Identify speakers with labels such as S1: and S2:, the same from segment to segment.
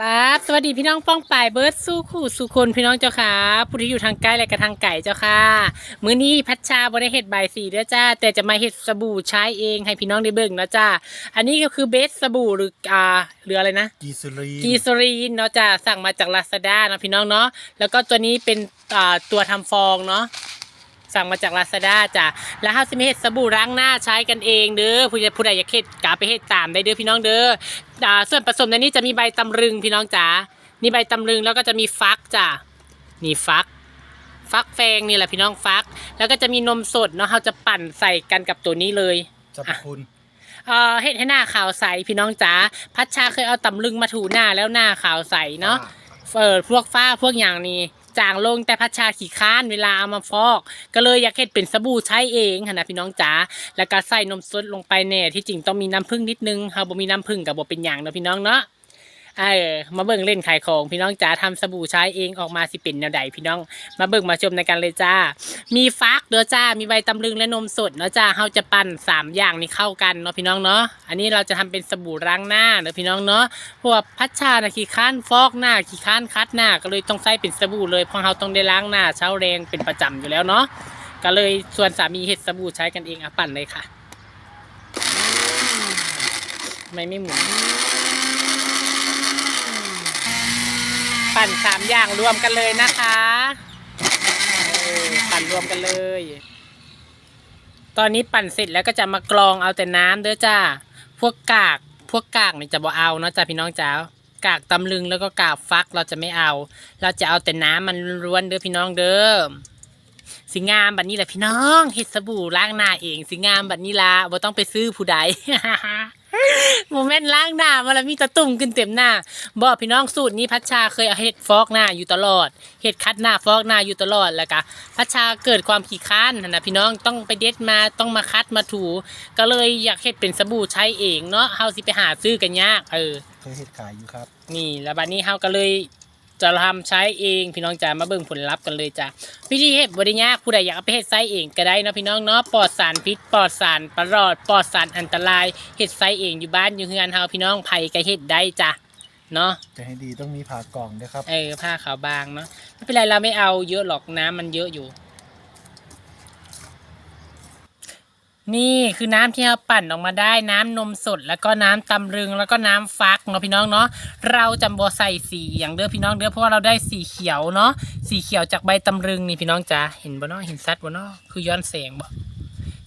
S1: ครับสวัสดีพี่น้องป้องป่ายเบิร์ดสู้ขู่สู้คนพี่น้องเจ้าค่ะผู้ที่อยู่ทางใกล้และกระทางไก่เจ้าค่ะมื้อนี้พัชชาบริเฮ็ดใบายสีเด้อจ้า แต่จะมาเฮ็ดสบู่ใช้เองให้พี่น้องได้เบิ่งเนาะจ้าอันนี้ก็คือเบสสบู่หรืออ่าหรืออะไรนะ
S2: กีซูรีน
S1: กีซรีนเนาะจ้าสั่งมาจากลาซาด้านะพี่น้องเนาะแล้วก็ตัวนี้เป็นอ่าตัวทำฟองเนาะ สั่งมาจากลาซาด้าจ้ะแล้วเฮาสิมาเฮ็ดสบู่ล้างหน้าใช้กันเองเด้อผู้ใดผู้ใดอยากเฮ็ดกาไปเฮ็ดตามได้เด้อพี่น้องเด้ออ่าส่วนผสมในนี้จะมีใบตำลึงพี่น้องจ๋านี่ใบตำลึงแล้วก็จะมีฟักจ้ะนี่ฟัก ฟักแฟงนี่แหละพี่น้องฟัก แล้วก็จะมีนมสดเนาะเราจะปั่นใส่กันกับตัวนี้เลย
S2: สรรพคุณ
S1: เอ่อเฮ็ดให้หน้าขาวใสพี่น้องจ๋าพัชชาเคยเอาตำลึงมาถูหน้าแล้วหน้าขาวใสเนาะ เออพวกฝ้าพวกอย่างนี้ จางลงแต่พัชชาขี้ค้านเวลาเอามาฟอก ก็เลยอยากเฮ็ดเป็นสบู่ใช้เองหั่นนะพี่น้องจ๋าแล้วก็ใส่นมสดลงไปแน่ที่จริงต้องมีน้ำผึ้งนิดนึงเฮาบ่มีน้ำผึ้งกับ่เป็นอย่างเนาะพี่น้องเนาะ เออมาเบิ่งเล่นขายของพี่น้องจ๋าทำสบู่ใช้เองออกมาสิเป็นแนวใดพี่น้อง มาเบิ่งมาชมในกันเลยจ้า มีฟักเด้อจ้า มีใบตำลึงและนมสดเนาะจ้าเราจะปั่นสามอย่างนี้เข้ากันเนาะพี่น้องเนาะ อันนี้เราจะทำเป็นสบู่ล้างหน้าเนาะพี่น้องเนาะ พวกพัชชานะขี้ข้านฟอกหน้าขี้ข้านคัดหน้าก็เลยต้องใส่เป็นสบู่เลยเพราะเราต้องได้ล้างหน้าเช้าแรงเป็นประจำอยู่แล้วเนาะ ก็เลยส่วนสามีเฮ็ดสบู่ใช้กันเองอะปั่นเลยค่ะ ไม่ไม่หมุน ปั่นสามอย่างรวมกันเลยนะคะเออปั่นรวมกันเลย ตอนนี้ปั่นเสร็จแล้วก็จะมากรองเอาแต่น้ำเด้อจ้า พวกกากพวกกากนี่จะบ่เอาเนาะจ้าพี่น้องจ้ากากตำลึงแล้วก็กากฟักเราจะไม่เอา เราจะเอาแต่น้ำมันล้วนเด้อพี่น้องเด้อ สิงามบัดนี้แหละพี่น้องเฮ็ดสบู่ล้างหน้าเอง สิงามบัดนี้ละบ่ต้องไปซื้อผู้ใดโมเมนต์ล้างหน้ามาแล้วมีตะตุ่มขึ้นเต็มหน้าบอกพี่น้องสูตรนี้พัชชาเคยเอาเฮ็ดฟอกหน้าอยู่ตลอดเฮ็ดคัดหน้าฟอกหน้าอยู่ตลอดแล้วก็พัชชาเกิดความขี้ค้านนั่นนะพี่น้องต้องไปเด็ดมาต้องมาคัดมาถู ก็เลยอยากเฮ็ดเป็นสบู่ใช้เองเนาะเฮาสิไปหาซื้อกันยากเออ
S2: เคยเห็ดขายอยู่ครับ
S1: นี่แล้วบัดนี้เฮาก็เลย จะทำใช้เองพี่น้องจ๋ามาเบิ่งผลลัพธ์กันเลยจ้ะวิธีเฮ็ดบ่ได้ยากผู้ใดอยากเอาไปเฮ็ดไซเองก็ได้เนาะพี่น้องเนาะปลอดสารพิษปลอดสารประหลอดปลอดสารอันตรายเฮ็ดไซเองอยู่บ้านอยู่เฮือนเฮาพี่น้องไผก็เฮ็ดได้จ้ะเนาะ
S2: จะให้ดีต้องมีผ่ากล่องด้วยครับ
S1: เออผ้าขาวบางเนาะไม่เป็นไรเราไม่เอาเยอะหรอกน้ำมันเยอะอยู่ นี่คือน้ำที่เราปั่นออกมาได้น้ำนมสด แล้วก็น้ำตำลึงแล้วก็น้ำฟักเนาะพี่น้องเนาะเราจำบอใส่สีอย่างเด้อพี่น้องเด้อเพราะว่าเราได้สีเขียวเนาะสีเขียวจากใบตำลึงนี่พี่น้องจ๋าเห็นบ่เนาะเห็นซัดบ่เนาะคือย้อนแสงบ่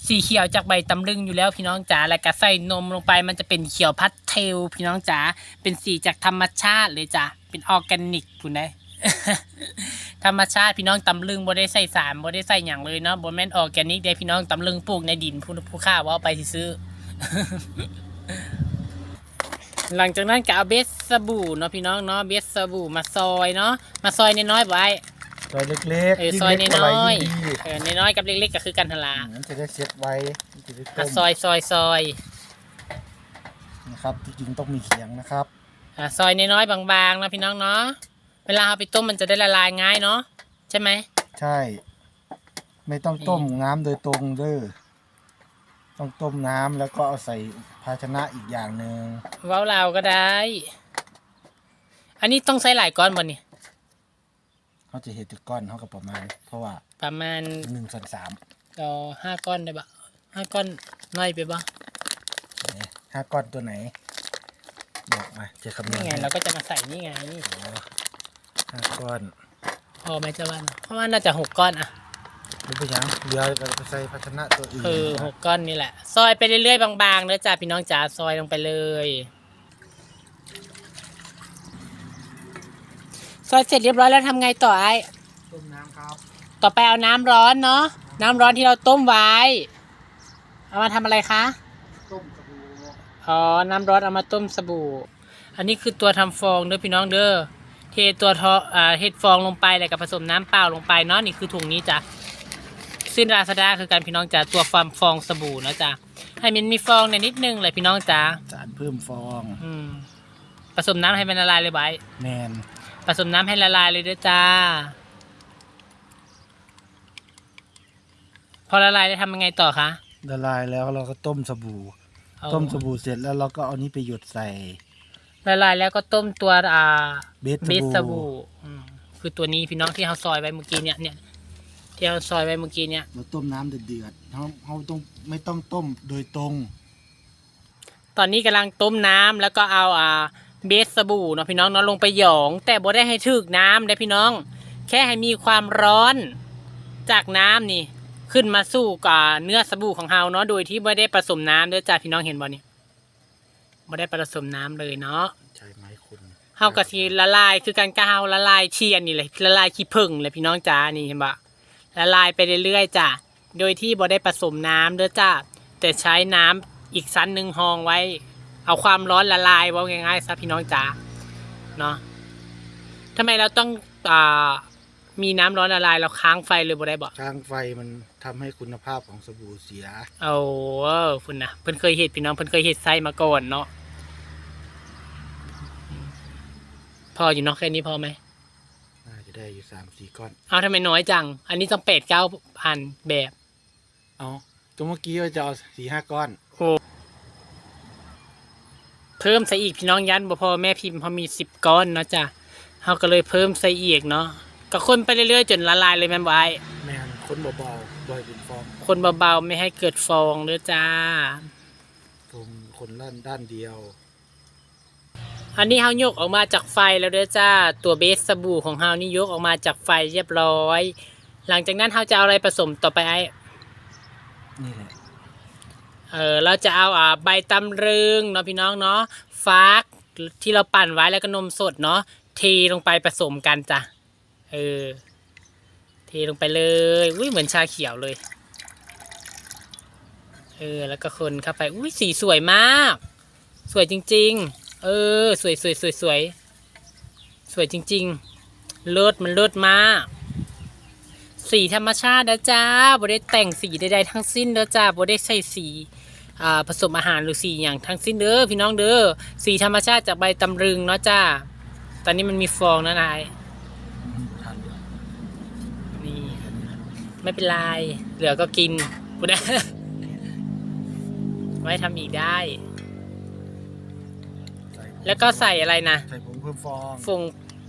S1: สีเขียวจากใบตำลึงอยู่แล้วพี่น้องจ๋าแล้วก็ใส่นมลงไปมันจะเป็นเขียวพัดเทลพี่น้องจ๋าเป็นสีจากธรรมชาติเลยจ้ะเป็นออร์แกนิกคุณได้ ธรรมชาติพี่น้องตำลึงบ่ได้ใส่สารบ่ได้ใส่หยังเลยเนาะบ่แม่นออร์แกนิกเด้พี่น้องตำลึงปลูกในดินผู้ผู้ค้าว่าเอาไปซื้อ หลังจากนั้นก็เอาเบสสบู่เนาะพี่น้องเนาะเบสสบู่มาซอยเนาะมาซอยน้อยๆไว้
S2: ซอยเล็ก
S1: เออ
S2: ๆยิ่ง
S1: ซอย
S2: เล็ก
S1: น้
S2: เท่าไหร่
S1: อย
S2: ยิ่งดี
S1: ๆเออน้อยๆกับเล็กๆก็คือกันทนลา
S2: งั้นจะได้เซ็ตไว้จะได้
S1: อะ
S2: ต้ม
S1: ซอยซอยซอย
S2: นะครับจริงๆต้องมีเขียงนะครับ
S1: อะซอยน้อยๆบางๆเนาะพี่น้องเนาะ เวลาเอาไปต้มมันจะได้ละลายง่ายเนาะใช่ไหม
S2: ใช่ ไม่ต้องต้มน้ำโดยตรงเด้อต้องต้มน้ำแล้วก็เอาใส่ภาชนะอีกอย่างหนึ่ง
S1: เว้าเราก็ได้ อันนี้ต้องใช้หลายก้อนบ่เนี่ย
S2: เขาจะเห็ดจากก้อนเขากับประมาณ เพราะว่า
S1: ประมาณ
S2: หนึ่งส่วนสาม
S1: เอาห้าก้อนได้ปะห้าก้อนน้อยไปปะ
S2: เนี่ยห้าก้อนตัวไหน บอกมาจะคำนว
S1: นี่
S2: ณ
S1: ไง
S2: ให้
S1: เราก็จะมาใส่นี่ไงนี่
S2: ห้า ก้อน
S1: พอไหมเจ้าบ้านเพราะว่าน่าจะหกก้อนอะ
S2: หรือไปยังเดี๋ยวเราไปใส่ภาชนะตัวอื่น
S1: เออหกก้อนนี่แหละ ซอยไปเรื่อยๆบางๆเนื้อจ้าพี่น้องจ๋าซอยลงไปเลย ซอยเสร็จเรียบร้อยแล้วทำไงต่อไอ้
S2: ต้มน้ำครับ
S1: ต่อไปเอาน้ำร้อนเนาะน้ำร้อนที่เราต้มไว้ เอามาทำอะไรคะ
S2: ต้มสบู่
S1: อ๋อน้ำร้อนเอามาต้มสบู่ อันนี้คือตัวทำฟองเด้อพี่น้องเด้อ เทตัวทออ่าเฮ็ดฟองลงไปแล้วก็ผสมน้ำเปล่าลงไปเนาะนี่คือถุงนี้จ้ะซึ่งราซาด้าคือการพี่น้องจ้ะตัวฟามฟองสบู่เนาะจ้ะให้มันมีฟองในอยนิดนึงเลยพี่น้องจ้ะ
S2: สารเพิ่มฟอง
S1: อืมผสมน้ำให้มันละลายเลยไว้
S2: แมน
S1: ผสมน้ำให้ละลายเลยเด้อจ้า พอละลายได้วทำยังไงต่อคะ
S2: ละลายแล้วเราก็ต้มสบู่
S1: เอา
S2: ต้มสบู่เสร็จแล้วเราก็เอานี้ไปหยดใส่
S1: ละลายแล้วก็ต้มตัวอ่า
S2: เบส
S1: เบส
S2: ส
S1: ส
S2: บู่
S1: บู่อืมคือตัวนี้พี่น้องที่เราซอยไว้เมื่อกี้เนี่ยเนี่ยที่เราซอยไว้เมื่อกี้เนี่ย
S2: เราต้มน้ำเดือดๆเราเราต้องไม่ต้องต้มโดยตรง
S1: ตอนนี้กำลังต้มน้ำแล้วก็เอาอ่าเบสสบู่เนาะพี่น้องเนาะลงไปหยอง แต่บ่ได้ให้ถึกน้ำได้พี่น้อง แค่ให้มีความร้อนจากน้ำนี่ ขึ้นมาสู้กับเนื้อสบู่ของเราเนาะโดยที่ไม่ได้ผสมน้ำเด้อจ้าพี่น้องเห็นบ่เนี่ย ไม่ได้ผสมน้ำเลยเนาะ
S2: ใช่ไหมคุณ
S1: เฮากะทิละลายคือการกะเฮาละลายเทียนนี่เลยละลายขี้ผึ้งเลยพี่น้องจ้านี่เห็นปะละลายไปเรื่อยๆจ้ะโดยที่บ่ได้ผสมน้ำเด้อจ้าแต่ใช้น้ำอีกชั้นหนึ่งหองไว้ เอาความร้อนละลายว่าง่ายๆซะพี่น้องจ้าเนาะทำไมเราต้องอ่ามีน้ำร้อนละลายเราค้างไฟเลยบ่ได้บ่
S2: ช่างไฟมัน ทำให้คุณภาพของสบู่เสีย
S1: เอาคุณนะเพิ่นเคยเห็ดพี่น้องเพิ่นเคยเห็ดไส้มาก่อนเนาะพออยู่เนาะแค่นี้พอไหม
S2: น่าจะได้อยู่สามสี่ก้อน
S1: เอาทำไมน้อยจัง อันนี้ต้องเป็ดเก้าพันแบบ
S2: เอาก็เมื่อกี้ว่าจะเอาสี่ห้าก้อน
S1: เพิ่มใส่อีกพี่น้องยันบ่พอแม่พิมพ์พอมีสิบก้อนเนาะจ้ะเขาก็เลยเพิ่มใส่อีกเนาะก็คนไปเรื่อยๆจนละลายเลยแม่นบไว้
S2: แม่น คนเบาๆบ่อยเป็นฟอง
S1: คนเบาๆไม่ให้เกิดฟองเด้อจ้า
S2: ตรงคนด้านด้านเดียว
S1: อันนี้เฮายกออกมาจากไฟแล้วเด้อจ้า ตัวเบสสบู่ของเฮานี่ยกออกมาจากไฟเรียบร้อย หลังจากนั้นเฮาจะเอาอะไรผสมต่อไปไอ้
S2: นี่แหละ
S1: เออเราจะเอาอ่าใบตำลึงเนาะพี่น้องเนาะฟักที่เราปั่นไว้แล้วก็นมสดเนาะเทลงไปผสมกันจ้ะเออเท ลงไปเลยอุ้ยเหมือนชาเขียวเลย เออ แล้วก็คนเข้าไปอุ้ยสีสวยมาก สวยจริง ๆ เออ สวยสวยสวยสวยสวยจริง ๆ เลิศมันเลิศมาก สีธรรมชาตินะจ้าบได้แต่งสีใดๆทั้งสิ้นเด้อจ้าบได้ใส่สีอ่าผสมอาหารหรือสีอย่างทั้งสิ้นเด้อพี่น้องเด้อสีธรรมชาติจากใบตำลึงเนาะจ้า ตอนนี้มันมีฟองนะนาย
S2: ทัน
S1: นี่ ไม่เป็นไร เหลือก็กินพูดได้ไว้ทำอีกได้
S2: ใส่ผง
S1: แล้วก็ใส่อะไรนะ
S2: ใส่ผงเพิ่มฟอง
S1: ฟง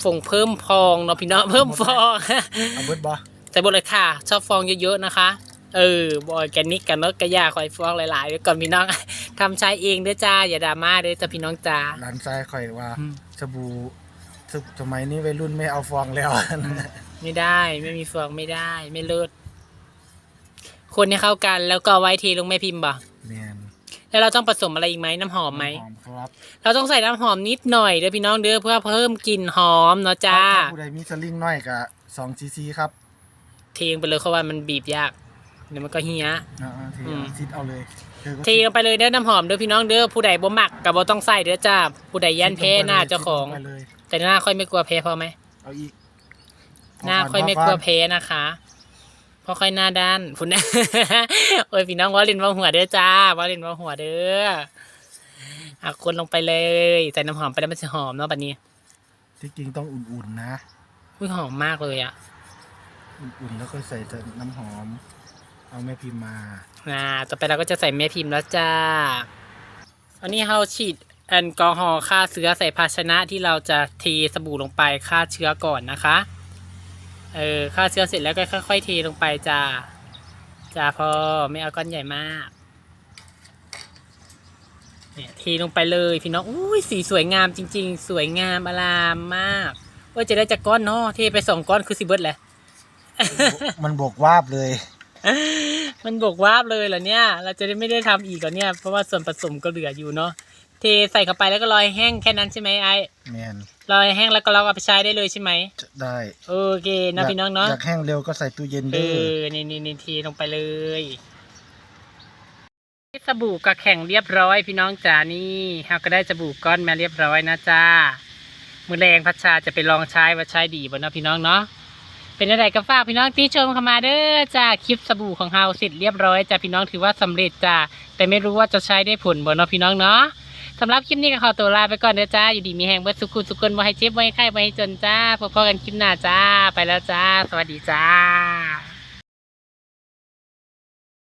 S1: ฟงเพิ่มฟองเนาะพี่น้องเพิ่มฟอง
S2: เอาเบิดบ่
S1: ใส่หมดเลยค่ะ ชอบฟองเยอะๆนะคะ เออบอยแกนิกกันเนาะกระยาคอยฟองหลายๆไว้ก่อนพี่น้อง ทำใช้เองเด้อจ้า อย่าดราม่าเด้อจ้าพี่น้องจ้า
S2: ร้านทรายข่อยว่า
S1: อืม
S2: สบู่สบสมัยนี้วัยรุ่นไม่เอาฟองแล้ว
S1: ไม่ได้ไม่มีฟองไม่ได้ ไม่เลิศ คนให้เข้ากัน แล้วก็เอาไว้เทลงแม่พิมพ์บ่
S2: แมน
S1: แล้วเราต้องผสมอะไรอีกไหมน้ำหอมไหม
S2: หอมครับ
S1: เราต้องใส่น้ำหอมนิดหน่อยเด้อพี่น้องเด้อเพื่อเพิ่มกลิ่นหอมเนาะจ้า
S2: ถ้ผู้ใดมีสลิงน้อยกับสองซีซีครับ
S1: เทลงไปเลยเพราะว่ามันบีบยากเดี๋ยวมันก็เฮีย
S2: อ่าๆเท
S1: อืม
S2: ซิดเอาเลยธอก็
S1: เทลงไปเลยเด้อน้ำหอมเด้อพี่น้องเด้อผู้ใดบ่มักกับบ่ต้องใส่เด้อจ้าผู้ใดยันแพ้หน้าเจ้าของ
S2: ซิดลไปเลย
S1: แต่หน้าค่อยไม่กลัวแพ้พอไหม
S2: เอาอีก
S1: หน้าค่อยไม่กลัวแพ้นะคะเพราะค่อยหน้าด้านคุณโอ้ยพี่น้องว่าเล่นว่าหัวเด้อจ้าว่าเล่นว่าหัวเด้ออะคนลงไปเลยใส่น้ำหอมไปแล้วมันจะหอมเนาะบัดนี้
S2: ที่จริงต้องอุ่นๆนะ
S1: อุ้ยหอมมากเลยอะ
S2: อุ่นๆแล้วก็ใส่น้ำหอม เอาแม่พิมพ์มา
S1: อ่าต่อไปเราก็จะใส่แม่พิมพ์แล้วจ้า อันนี้เราฉีดแอลกอฮอล์ฆ่าเชื้อใส่ภาชนะที่เราจะเทสบู่ลงไปฆ่าเชื้อก่อนนะคะ เออฆ่าเชื้อเสร็จแล้วก็ค่อยๆเทลงไปจ้าจ้าพอไม่เอาก้อนใหญ่มาก เนี่ยเทลงไปเลยพี่น้องอุ้ยสีสวยงามจริง ๆ สวยงามอลามมากว่าจะได้จากก้อนเนาะเทไปสองก้อนคือสิเบิดแหละ
S2: มันบกวาบเลย
S1: มันบกวาบเลยเหรอเนี่ย เราจะได้ไม่ได้ทำอีกเหรอเนี่ย เพราะว่าส่วนผสมก็เหลืออยู่เนาะเท ใส่เข้าไปแล้วก็ลอยแห้งแค่นั้นใช่ไหมไอ้
S2: แมน
S1: ลอยแห้งแล้วก็เราเอาไปใช้ได้เลยใช่ไหม
S2: จะได้
S1: โอเคนะพี่น้องเนาะ
S2: อยากแห้งเร็วก็ใส่ตู้เย็น
S1: เอ
S2: เด้อ
S1: อนี่นี่นี่เทลงไปเลยสบู่ก็แข็งเรียบร้อยพี่น้องจ๋านี่เราก็ได้สบู่ก้อนมาเรียบร้อยนะจ้ามือแรงพัชชาจะไปลองใช้ว่าใช้ดีบ่เนาะพี่น้องเนาะเป็นอะไรก็ฝากพี่น้องที่ชมเข้ามาเด้อจ้าคลิปสบู่ของเฮาเสร็จเรียบร้อยจ้าพี่น้องถือว่าสำเร็จจ้าแต่ไม่รู้ว่าจะใช้ได้ผลบ่เนาะพี่น้องเนาะ สำหรับคลิปนี้ก็ขอตัวลาไปก่อนเด้อจ้า อยู่ดีมีแหงเบิดสุขุสุกนบ่ให้เจ็บบ่ให้ไข้บ่ให้จนจ้าพบกันคลิปหน้าจ้า ไปแล้วจ้า สวัสดีจ้า